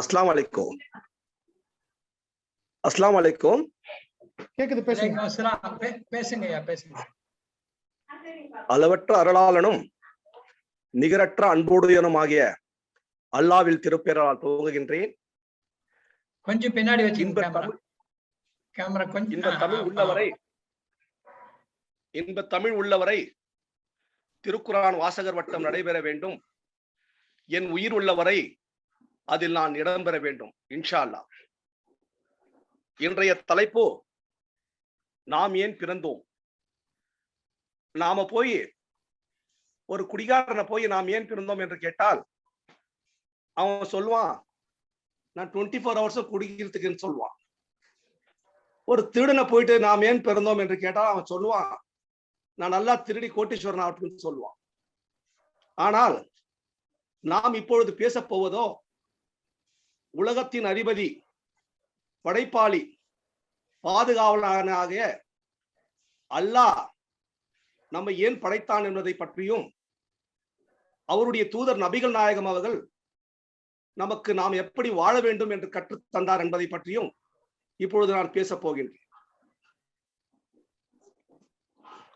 அஸ்லாம் வலைக்கும் அஸ்லாம் வலைக்கும் கேக்குது பேசுங்க. அளவற்ற அருளாளனும் நிகரற்ற அன்புடையனுமாகிய அல்லாவில் திருப்பெயரால் துவங்குகின்றேன். கொஞ்சம் பின்னாடி இன்ப கேமரா தமிழ் உள்ளவரை இன்ப தமிழ் உள்ளவரை திருக்குரான் வாசகர் வட்டம் நடைபெற வேண்டும். என் உயிர் உள்ளவரை அதில் நான் இடம்பெற வேண்டும் இன்ஷா அல்லாஹ் இன்றைய தலைப்பு நாம் ஏன் பிறந்தோம்? நாம போய் ஒரு குடிகாரனை போய் நாம் ஏன் பிறந்தோம் என்று கேட்டால் அவன் சொல்லுவான் நான் டுவெண்ட்டி ஃபோர் ஹவர்ஸும் குடிக்கிறதுக்குன்னு சொல்லுவான். ஒரு திருடனை போயிட்டு நாம் ஏன் பிறந்தோம்? என்று கேட்டால் அவன் சொல்லுவான் நான் நல்லா திருடி கோட்டீஸ்வரன் ஆகட்டும்னு சொல்லுவான். ஆனால் நாம் இப்பொழுது பேசப் போவதோ உலகத்தின் அதிபதி படைப்பாளி பாதுகாவலனாகிய அல்லாஹ் நம்மை ஏன் படைத்தான் என்பதை பற்றியும் அவருடைய தூதர் நபிகள் நாயகம் அவர்கள் நமக்கு நாம் எப்படி வாழ வேண்டும் என்று கற்றுத் தந்தார் என்பதை பற்றியும் இப்பொழுது நான் பேசப் போகின்றேன்.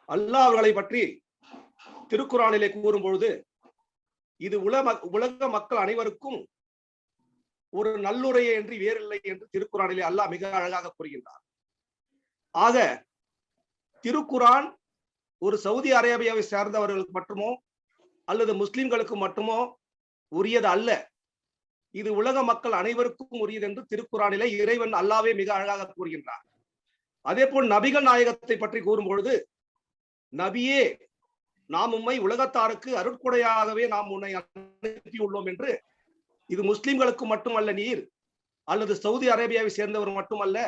அல்லாஹ் அவர்களை பற்றி திருக்குறானிலே கூறும் பொழுது இது உலக உலக மக்கள் அனைவருக்கும் ஒரு நல்லுரையை என்று வேறில்லை என்று திருக்குறானிலே அல்லாஹ் மிக அழகாக கூறுகின்றார் ஆக திருக்குரான் ஒரு சவுதி அரேபியாவை சேர்ந்தவர்களுக்கு மட்டுமோ அல்லது முஸ்லிம்களுக்கு மட்டுமோ உரியது அல்ல. இது உலக மக்கள் அனைவருக்கும் உரியது என்று திருக்குறானிலே இறைவன் அல்லாவே மிக அழகாக கூறுகின்றார் அதே போல் நபிகள் நாயகத்தை பற்றி கூறும் பொழுது நபியே நாம் உம்மை உலகத்தாருக்கு அருட்கொடையாகவே நாம் உன்னை அனுப்பியுள்ளோம் என்று இது முஸ்லிம்களுக்கு மட்டுமல்ல நீர் அல்லது சவுதி அரேபியாவை சேர்ந்தவர் மட்டுமல்ல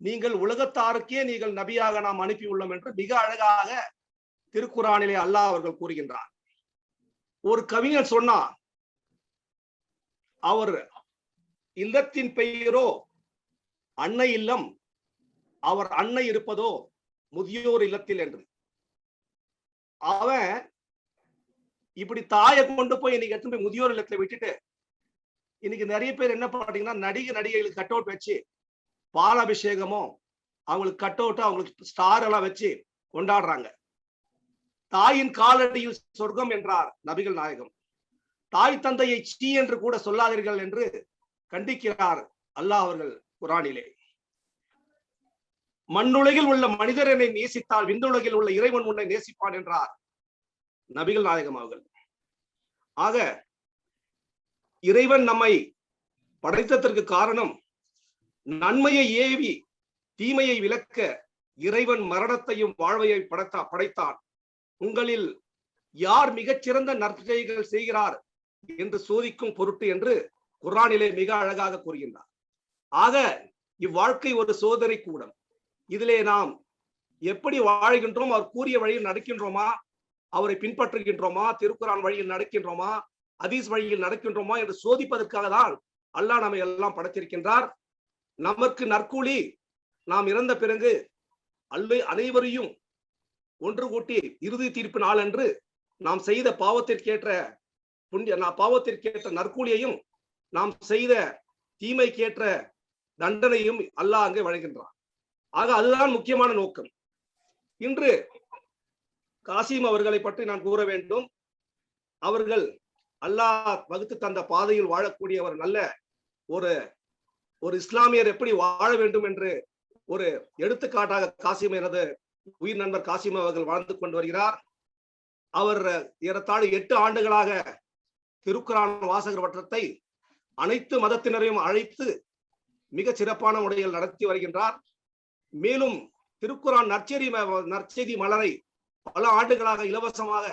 நீங்கள் உலகத்தாருக்கே நீங்கள் நபியாக நாம் அனுப்பியுள்ளோம் என்று மிக அழகாக திருக்குறானிலே அல்லாஹ் அவர்கள் கூறுகின்றார். ஒரு கவிஞர் சொன்னார் அவர் இல்லத்தின் பெயரோ அன்னை இல்லம் அவர் அன்னை இருப்பதோ முதியோர் இல்லத்தில் என்று. அவன் இப்படி தாயை கொண்டு போய் இன்னைக்கு எடுத்துட்டு போய் முதியோர் இல்லத்துல விட்டுட்டு இன்னைக்கு நிறைய பேர் என்ன பண்றீங்கன்னா நடிகை நடிகைகளுக்கு கட் அவுட் வச்சு பாலாபிஷேகமும் அவங்களுக்கு கட் அவுட்டா அவங்களுக்கு ஸ்டார் எல்லாம் வச்சு கொண்டாடுறாங்க. தாயின் காலடியில் சொர்க்கம் என்றார் நபிகள் நாயகம். தாய் தந்தையை சீ என்று கூட சொல்லாதீர்கள் என்று கண்டிக்கிறார் அல்லாஹ் அவர்கள் குரானிலே. மண்ணுலகில் உள்ள மனிதர் என்னை நேசித்தால் விண்ணுலகில் உள்ள இறைவன் உன்னை நேசிப்பான் என்றார் நபிகள் நாயகம் அவர்கள். ஆக இறைவன் நம்மை படைத்ததற்கு காரணம் நன்மையை ஏவி தீமையை விளக்க இறைவன் மரணத்தையும் வாழ்வையை படைத்தா படைத்தான். உங்களில் யார் மிகச்சிறந்த நற்செய்கள் செய்கிறார் என்று சோதிக்கும் பொருட்டு என்று குரானிலே மிக அழகாக கூறுகின்றார். ஆக இவ்வாழ்க்கை ஒரு சோதனை கூடம். இதிலே நாம் எப்படி வாழ்கின்றோம் அவர் கூறிய வழியில் நடக்கின்றோமா அவரை பின்பற்றுகின்றோமா திருக்குறான் வழியில் நடக்கின்றோமா அதீஸ் வழியில் நடக்கின்றோமா என்று சோதிப்பதற்காக தான் அல்லாஹ் நம்மை எல்லாம் படைத்திருக்கின்றார். நமக்கு நற்கூலி நாம் இறந்த பிறகு அல்ல அனைவரையும் ஒன்று கூட்டி இறுதி தீர்ப்பு நாள் நாம் செய்த பாவத்திற்கேற்ற புண்ணிய நா- பாவத்திற்கேற்ற நற்கூலியையும் நாம் செய்த தீமைக்கேற்ற தண்டனையும் அல்லாஹ் அங்கே வழங்குகின்றான். ஆக அதுதான் முக்கியமான நோக்கம். இன்று காசிம் அவர்களை பற்றி நான் கூற வேண்டும். அவர்கள் அல்லாஹ் வகுத்து தந்த பாதையில் வாழக்கூடிய ஒரு நல்ல ஒரு ஒரு இஸ்லாமியர் எப்படி வாழ வேண்டும் என்று ஒரு எடுத்துக்காட்டாக காசிம் எனது உயிர் நண்பர் காசிம் அவர்கள் வாழ்ந்து கொண்டு வருகிறார். அவர் ஏறத்தாழ எட்டு ஆண்டுகளாக திருக்குறான் வாசகர் வட்டத்தை அனைத்து மதத்தினரையும் அழைத்து மிக சிறப்பான முறையில் நடத்தி வருகின்றார். மேலும் திருக்குறான் நற்செய்தி நற்செய்தி மலரை பல ஆண்டுகளாக இலவசமாக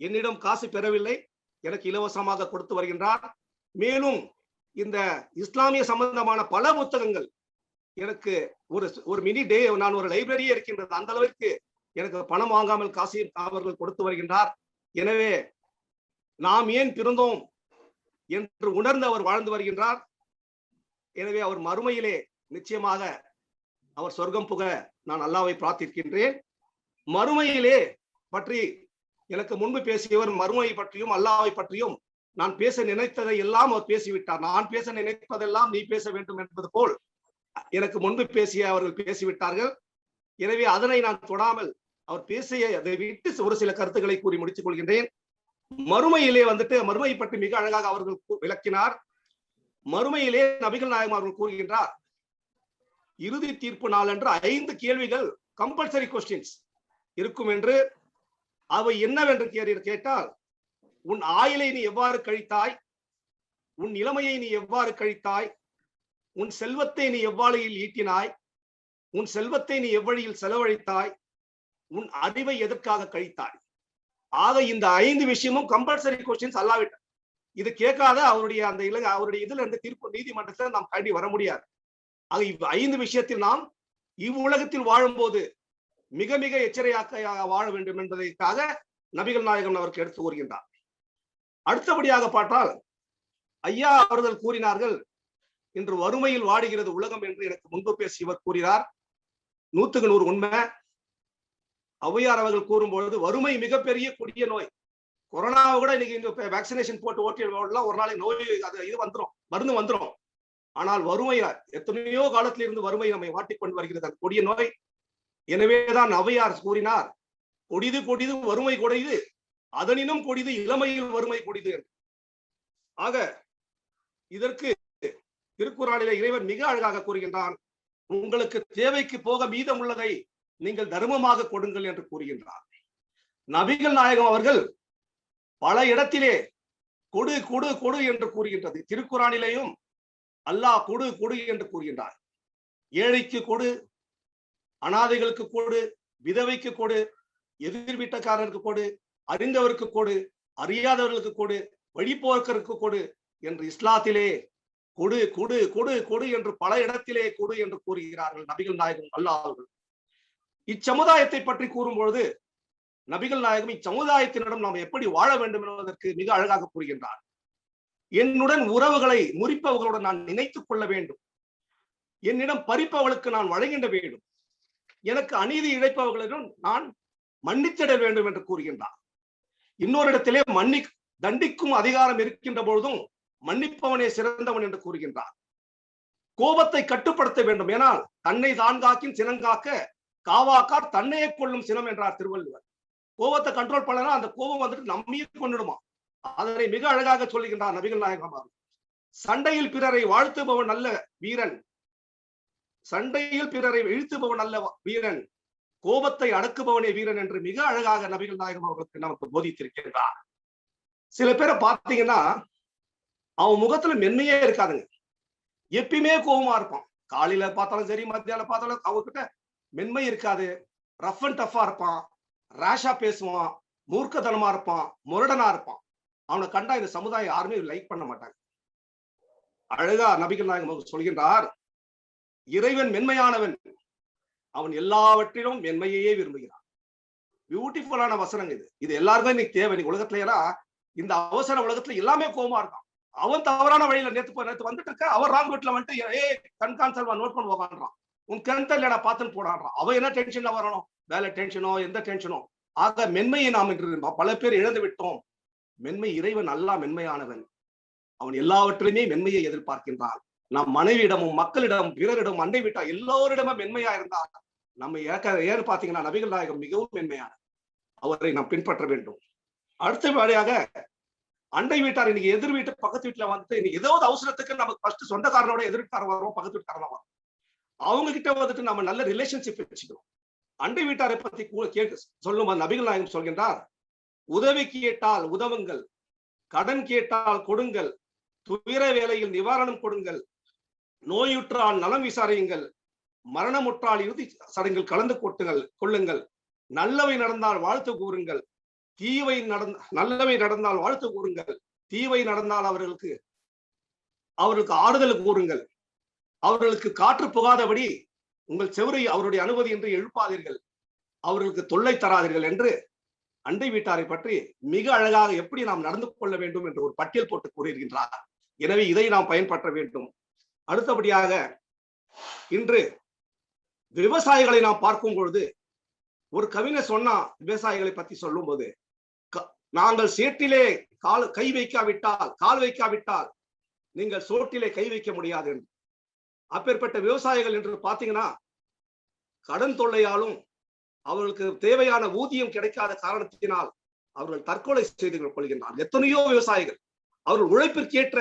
என்னிடம் காசு பெறவில்லை. எனக்கு இலவசமாக கொடுத்து வருகின்றார். மேலும் இந்த இஸ்லாமிய சம்பந்தமான பல புத்தகங்கள் எனக்கு ஒரு ஒரு மினி டே நான் ஒரு லைப்ரரியே இருக்கின்றது. அந்த அளவிற்கு எனக்கு பணம் வாங்காமல் காசி அவர்கள் கொடுத்து வருகின்றார். எனவே நாம் ஏன் பிறந்தோம் என்று உணர்ந்து அவர் வாழ்ந்து வருகின்றார். எனவே அவர் மறுமையிலே நிச்சயமாக அவர் சொர்க்கம் புக நான் அல்லாவை பிரார்த்திக்கின்றேன். மறுமையிலே பற்றி எனக்கு முன்பு பேசியவர் மறுமையை பற்றியும் அல்லாவை பற்றியும் நான் பேச நினைத்ததை எல்லாம் அவர் பேசிவிட்டார். நான் பேச நினைப்பதெல்லாம் நீ பேச வேண்டும் என்பது போல் எனக்கு முன்பு பேசிய அவர்கள் பேசிவிட்டார்கள். எனவே அதனை நான் தொடாமல் அவர் பேசிய அதை விட்டு ஒரு சில கருத்துக்களை கூறி முடித்துக் கொள்கின்றேன். மறுமையிலே வந்துட்டு மறுமை பற்றி மிக அழகாக அவர்கள் விளக்கினார். மறுமையிலே நபிகள் நாயகம் அவர்கள் கூறுகின்றார் இறுதி தீர்ப்பு நாள் என்று ஐந்து கேள்விகள் கம்பல்சரி கொஸ்டின்ஸ் இருக்கும் என்று அவை என்னவென்று கேறீர் கேட்டால் உன் ஆயிலை நீ எவ்வாறு கழித்தாய்? உன் இளமையை நீ எவ்வாறு கழித்தாய்? உன் செல்வத்தை நீ எவ்வாழையில் ஈட்டினாய்? உன் செல்வத்தை நீ எவ்வழியில் செலவழித்தாய்? உன் அறிவை எதற்காக கழித்தாய்? ஆக இந்த ஐந்து விஷயமும் கம்பல்சரி கொஸ்டின்ஸ் அல்லாவிட்ட இது கேட்காத அவருடைய அந்த இலங்க அவருடைய இதுல இருந்து தீர்ப்பு நீதிமன்றத்தில் நாம் கண்டி வர முடியாது. ஆக இவ் ஐந்து விஷயத்தில் நாம் இவ்வுலகத்தில் வாழும்போது மிக மிக எச்சரிக்கையாக வாழ வேண்டும் என்பதற்காக நபிகள் நாயகம் அவருக்கு எடுத்து கூறுகின்றார். அடுத்தபடியாக பார்த்தால் ஐயா அவர்கள் கூறினார்கள் இன்று வறுமையில் வாடுகிறது உலகம் என்று எனக்கு முன்பு பேசி இவர் கூறினார். நூத்துக்கு நூறு உண்மை. ஔவையார் அவர்கள் கூறும்பொழுது வறுமை மிகப்பெரிய கொடிய நோய். கொரோனாவை கூட இன்னைக்கு இந்த வேக்சினேஷன் போட்டு ஓட்டியெல்லாம் ஒரு நாளைக்கு நோய் அது இது வந்துரும் மருந்து வந்துரும். ஆனால் வறுமை எத்தனையோ காலத்தில் இருந்து வறுமை நம்மை வாட்டிக்கொண்டு வருகிறது. அந்த கொடிய நோய் எனவேதான் அவையார் கூறினார் கொடிது கொடிது வறுமை கொடிது அதனினும் கொடிது இளமையில் வறுமை கொடிது என்று. ஆக இதற்கு திருக்குறானில இறைவன் மிக அழகாக கூறுகின்றான் உங்களுக்கு தேவைக்கு போக மீதம் உள்ளதை நீங்கள் தர்மமாக கொடுங்கள் என்று கூறுகின்றார். நபிகள் நாயகம் அவர்கள் பல இடத்திலே கொடு கொடு கொடு என்று கூறுகின்றது. திருக்குறானிலேயும் அல்லாஹ் கொடு கொடு என்று கூறுகின்றார். ஏழைக்கு கொடு அனாதைகளுக்கு கொடு விதவைக்கு கொடு எதிர் வீட்டக்காரருக்கு கொடு அறிந்தவருக்கு கொடு அறியாதவர்களுக்கு கொடு வழிபோக்கருக்கு கொடு என்று இஸ்லாத்திலே கொடு கொடு கொடு கொடு என்று பல இடத்திலே கொடு என்று கூறுகிறார்கள் நபிகள் நாயகம் அல்லாதவர்கள் அவர்கள் இச்சமுதாயத்தை பற்றி கூறும்பொழுது நபிகள் நாயகம் இச்சமுதாயத்தினிடம் நாம் எப்படி வாழ வேண்டும் என்பதற்கு மிக அழகாக கூறுகின்றார். என்னுடன் உறவுகளை முறிப்பவர்களுடன் நான் நினைத்துக் கொள்ள வேண்டும். என்னிடம் பறிப்பவளுக்கு நான் வழங்கிட வேண்டும். எனக்கு அநீதி இழைப்பவர்களிடம் நான் மன்னித்திட வேண்டும் என்று கூறுகின்றார். இன்னொரு இடத்திலே மன்னி தண்டிக்கும் அதிகாரம் இருக்கின்ற பொழுதும் மன்னிப்பவனே சிறந்தவன் என்று கூறுகின்றார். கோபத்தை கட்டுப்படுத்த வேண்டும். ஏனால் தன்னை தான் காக்கின் சினங்காக்க காவாக்கார் தன்னையே கொள்ளும் சினம் என்றார் திருவள்ளுவர். கோபத்தை கண்ட்ரோல் பண்ணனா அந்த கோபம் வந்துட்டு நம்மையே கொண்டுடுமா அதனை மிக அழகாக சொல்லுகின்றார் நபிகள் நாயகம் சண்டையில் பிறரை வாழ்த்துபவன் நல்ல வீரன் சண்டையில் பிறரை இழுத்துபவன் அல்ல வீரன். கோபத்தை அடக்குபவனே வீரன் என்று மிக அழகாக நபிகள் நாயகம் அவர்களுக்கு நமக்கு போதித்திருக்கின்றார். சில பேரை பார்த்தீங்கன்னா அவன் முகத்துல மென்மையே இருக்காதுங்க. எப்பயுமே கோபமா இருப்பான். காலையில பார்த்தாலும் சரி மத்தியானம் பார்த்தாலும் அவகிட்ட மென்மை இருக்காது. ரஃப் அண்ட் டஃபா இருப்பான். ரேஷா பேசுவான். மூர்க்கதனமா இருப்பான். முரடனா இருப்பான். அவனை கண்டா இந்த சமுதாயம் யாருமே லைக் பண்ண மாட்டாங்க. அழகா நபிகள் நாயகம் சொல்கின்றார் இறைவன் மென்மையானவன். அவன் எல்லாவற்றிலும் மென்மையையே விரும்புகிறான். பியூட்டிஃபுல்லான வசனம் இது. இது எல்லாருக்கும் இன்னைக்கு தேவை. நீ உலகத்துல ஏன்னா இந்த அவசர உலகத்துல எல்லாமே கோமா இருக்கான். அவன் தவறான வழியில நேத்து போ- நேத்து வந்துட்டு இருக்க அவன் ராங் வீட்டுல வந்துட்டு ஏ கண்கான் செல்வா நோட் பண்ணி உக்காடுறான் உன் கண் நான் பார்த்துன்னு போடான்றான் அவன் என்ன டென்ஷன்ல வரணும் வேலை டென்ஷனோ எந்த டென்ஷனோ ஆக மென்மையை நாம் இன்று பல பேர் இழந்து விட்டோம். மென்மை இறைவன் அல்லா மென்மையானவன். அவன் எல்லாவற்றிலுமே மென்மையை எதிர்பார்க்கின்றான். நம் மனைவியிடமும் மக்களிடம் பிறரிடம் அண்டை விட்டா எல்லோரிடமும் மென்மையா இருந்தா நம்ம ஏற்க ஏன்னு பாத்தீங்கன்னா நபிகள் நாயகம் மிகவும் மென்மையான அவரை நாம் பின்பற்ற வேண்டும். அடுத்தபடியாக அண்டை வீட்டார் இன்னைக்கு எதிர் வீட்டு பக்கத்து வீட்டுல வந்துட்டு இன்னைக்கு ஏதாவது அவசரத்துக்கு நமக்கு ஃபர்ஸ்ட் சொந்தக்காரனோட எதிர்க்காரன் வரும் பக்கத்து வீட்டுக்காரன் வரும் அவங்க கிட்ட வந்துட்டு நம்ம நல்ல ரிலேஷன்ஷிப் வச்சுக்கணும் அண்டை வீட்டாரை பத்தி கூட கேட்டு சொல்லும் நபிகள் நாயகம் சொல்கின்றார் உதவி கேட்டால் உதவுங்கள் கடன் கேட்டால் கொடுங்கள் துயர வேலையில் நிவாரணம் கொடுங்கள் நோயுற்றால் நலம் விசாரியுங்கள். மரணமுற்றால் இறுதி சடங்கில் கலந்து கொட்டுங்கள் கொள்ளுங்கள். நல்லவை நடந்தால் வாழ்த்து கூறுங்கள். தீவை நடந்த நல்லவை நடந்தால் வாழ்த்து கூறுங்கள். தீவை நடந்தால் அவர்களுக்கு அவர்களுக்கு ஆறுதல் கூறுங்கள். அவர்களுக்கு காற்று புகாதபடி உங்கள் செவரை அவருடைய அனுமதி என்று எழுப்பாதீர்கள். அவர்களுக்கு தொல்லை தராதீர்கள் என்று அண்டை வீட்டாரை பற்றி மிக அழகாக எப்படி நாம் நடந்து கொள்ள வேண்டும் என்று ஒரு பட்டியல் போட்டு கூறியிருக்கின்றார். எனவே இதை நாம் பயன்பற்ற வேண்டும். அடுத்தபடியாக இன்று விவசாயிகளை நாம் பார்க்கும் பொழுது ஒரு கவிஞர் சொன்னா விவசாயிகளை பத்தி சொல்லும் போது நாங்கள் சேற்றிலே கால் கை வைக்காவிட்டால் கால் வைக்காவிட்டால் நீங்கள் சோற்றிலே கை வைக்க முடியாது என்று. அப்பேற்பட்ட விவசாயிகள் என்று பாத்தீங்கன்னா கடன் தொல்லையாலும் அவர்களுக்கு தேவையான ஊதியம் கிடைக்காத காரணத்தினால் அவர்கள் தற்கொலை செய்து கொள்கின்றனர் எத்தனையோ விவசாயிகள் அவர்கள் உழைப்பிற்கேற்ற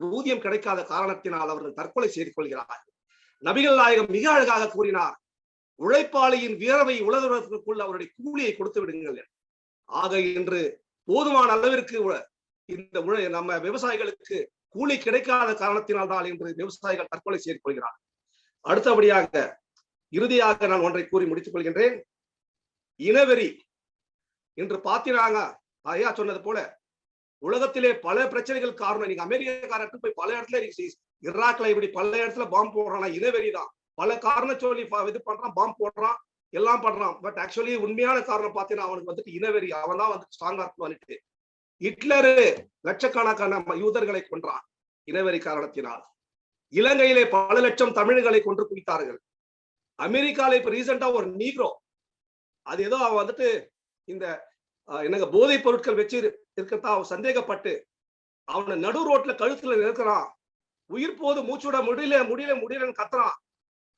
ஊதியம் கிடைக்காத காரணத்தினால் அவர்கள் தற்கொலை செய்து கொள்கிறார்கள். நபிகள் நாயகம் மிக அழகாக கூறினார் உழைப்பாளியின் வியர்வை உலகத்திற்குள் அவருடைய கூலியை கொடுத்து விடுங்கள் ஆக இன்று போதுமான அளவிற்கு இந்த உழை நம்ம விவசாயிகளுக்கு கூலி கிடைக்காத காரணத்தினால் தான் இன்று விவசாயிகள் தற்கொலை செய்து கொள்கிறார்கள். அடுத்தபடியாக இறுதியாக நான் ஒன்றை கூறி முடித்துக் கொள்கின்றேன். இனவெறி. இன்று பார்த்தீங்கன்னா ஐயா சொன்னது போல உலகத்திலே பல பிரச்சனைகள் காரணம். நீங்க அமெரிக்காரருக்கு போய் பல இடத்துல நீங்க ஈராக்ல இப்படி பல இடத்துல பாம்பு போடுறான். இனவெறி தான். பல காரணம் சொல்லி இது பண்றான் பாம்பு போடுறான் எல்லாம் பண்றான். பட் ஆக்சுவலி உண்மையான காரணம் பார்த்தீங்கன்னா அவனுக்கு வந்துட்டு இனவெறி அவன் தான் வந்து ஸ்ட்ராங்கா வந்துட்டு. ஹிட்லரு லட்சக்கணக்கான யூதர்களை கொன்றான். இனவெறி காரணத்தினால். இலங்கையிலே பல லட்சம் தமிழர்களை கொன்று குவித்தார்கள். அமெரிக்கால இப்ப ரீசெண்டா ஒரு நீக்ரோ அது ஏதோ அவன் வந்துட்டு இந்த என்னங்க போதைப் பொருட்கள் வச்சு இருக்கிறதா அவன் சந்தேகப்பட்டு அவனை நடு ரோட்ல கழுத்துல நிற்கிறான் உயிர் போது மூச்சுட முடியல முடியல முடியலன்னு கத்துறான்.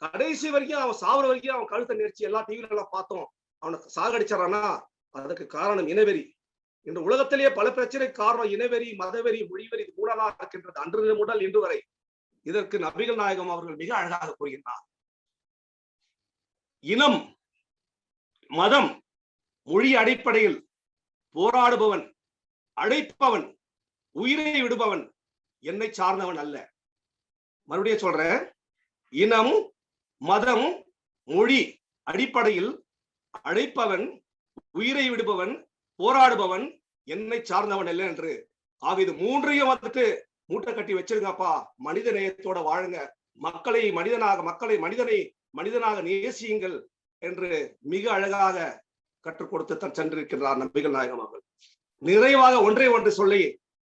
கடைசி வரைக்கும் அவன் சாவர வரைக்கும் அவன் கழுத்தை நெரிச்சு எல்லா டிவில எல்லாம் பார்த்தோம். அவனை சாகடிச்சாரானா அதுக்கு காரணம் இனவெறி. இன்று உலகத்திலேயே பல பிரச்சனைக்கு காரணம் இனவெறி மதவெறி மொழிவெறி இது மூடலா இருக்கின்றது அன்று முதல் இன்று வரை. இதற்கு நபிகள் நாயகம் அவர்கள் மிக அழகாக கூறுகின்றார். இனம் மதம் மொழி அடிப்படையில் போராடுபவன் அழைப்பவன் உயிரை விடுபவன் என்னை சார்ந்தவன் அல்ல. மறுபடியும் சொல்றேன்? இனம் மதம் மொழி அடிப்படையில் அழைப்பவன் உயிரை விடுபவன் போராடுபவன் என்னை சார்ந்தவன் அல்ல என்று. ஆக இது மூன்றையும் வந்துட்டு மூட்டை கட்டி வச்சிருங்கப்பா. மனித நேயத்தோட வாழுங்க. மக்களை மனிதனாக மக்களை மனிதனை மனிதனாக நேசியுங்கள் என்று மிக அழகாக கற்றுக் கொடுத்து தன் சென்றிருக்கிறார் நம்பிகள் நாயகம் அவர்கள். நிறைவாக ஒன்றே ஒன்று சொல்லி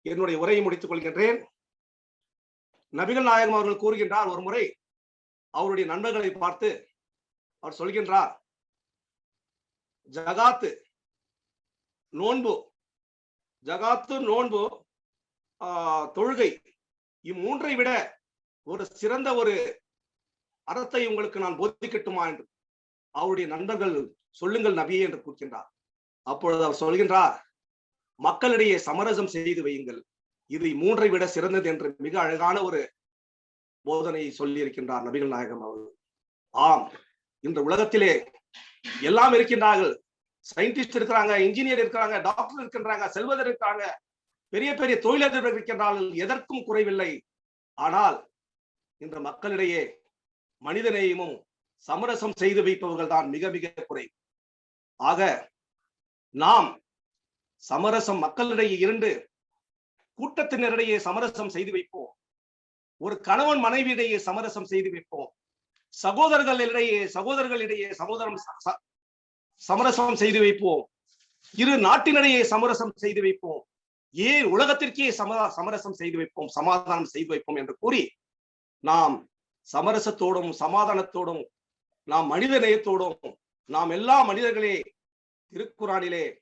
என்னுடைய உரையை முடித்துக் கொள்கின்றேன். நபிகள் நாயகம் அவர்கள் கூறுகின்றார் ஒரு முறை அவருடைய நண்பர்களை பார்த்து அவர் சொல்கின்றார் ஜகாத்து நோன்பு ஜகாத்து நோன்பு ஆஹ், தொழுகை இம்மூன்றை விட ஒரு சிறந்த ஒரு அறத்தை உங்களுக்கு நான் போதிக்கட்டுமா? என்று அவருடைய நண்பர்கள் சொல்லுங்கள் நபியே என்று கூறுகின்றார். அப்பொழுது அவர் சொல்கின்றார் மக்களிடையே சமரசம் செய்து வையுங்கள். இது மூன்றை விட சிறந்தது என்று மிக அழகான ஒரு போதனை சொல்லி இருக்கின்றார் நபிகள் நாயகம் அவர்கள். ஆம் இன்று உலகத்திலே எல்லாம் இருக்கின்றார்கள். சயின்டிஸ்ட் இருக்கிறாங்க இன்ஜினியர் இருக்கிறாங்க டாக்டர் இருக்கின்றாங்க செல்வதர் இருக்காங்க பெரிய பெரிய தொழிலதிபர்கள் இருக்கின்றார்கள் எதற்கும் குறைவில்லை. ஆனால் இந்த மக்களிடையே மனிதநேயமும் சமரசம் செய்து வைப்பவர்கள் தான் மிக மிக குறை. ஆக நாம் சமரசம் மக்களிடையே இருந்து கூட்டத்தினரிடையே சமரசம் செய்து வைப்போம். ஒரு கணவன் மனைவியிடையே சமரசம் செய்து வைப்போம். சகோதரர்களிடையே சகோதரர்களிடையே சகோதரம் ச- ச- சமரசம் செய்து வைப்போம். இரு நாட்டினிடையே சமரசம் செய்து வைப்போம். ஏன் உலகத்திற்கே சம சமரசம் செய்து வைப்போம் சமாதானம் செய்து வைப்போம் என்று கூறி நாம் சமரசத்தோடும் சமாதானத்தோடும் நாம் மனித நேயத்தோடும் நாம் எல்லா மனிதர்களே திருக்குறானிலே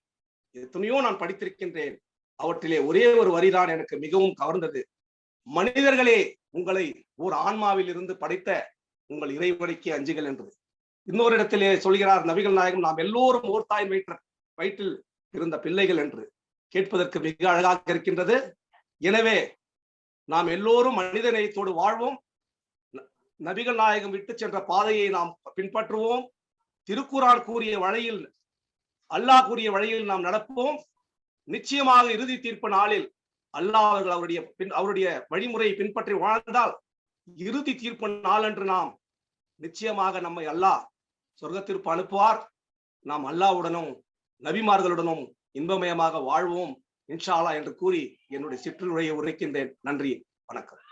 எத்தனையோ நான் படித்திருக்கின்றேன். அவற்றிலே ஒரே ஒரு வரிதான் எனக்கு மிகவும் கவர்ந்தது. மனிதர்களே உங்களை ஒரு ஆன்மாவில் இருந்து படைத்த உங்கள் இறைவனுக்கு அஞ்சுகள் என்று இன்னொரு இடத்திலே சொல்கிறார் நபிகள் நாயகம் நாம் எல்லோரும் ஓர் தாய் வயிற்ற வயிற்றில் இருந்த பிள்ளைகள் என்று. கேட்பதற்கு மிக அழகாக இருக்கின்றது. எனவே நாம் எல்லோரும் மனித நேயத்தோடு வாழ்வோம். ந- நபிகள் நாயகம் விட்டு சென்ற பாதையை நாம் பின்பற்றுவோம். திருக்குறான் கூறிய வழியில் அல்லாஹ் கூறிய வழியில் நாம் நடப்போம். நிச்சயமாக இறுதி தீர்ப்பு நாளில் அல்லாஹ் அவர்கள் அவருடைய பின் அவருடைய வழிமுறையை பின்பற்றி வாழ்ந்தால் இறுதி தீர்ப்பு நாளன்று நாம் நிச்சயமாக நம்மை அல்லாஹ் சொர்க்கத்திற்கு அனுப்புவார். நாம் அல்லாஹ்வுடனும் நபிமார்களுடனும் இன்பமயமாக வாழ்வோம். இன்ஷாலா என்று கூறி என்னுடைய சிற்றுரையை உரைக்கின்றேன். நன்றி வணக்கம்.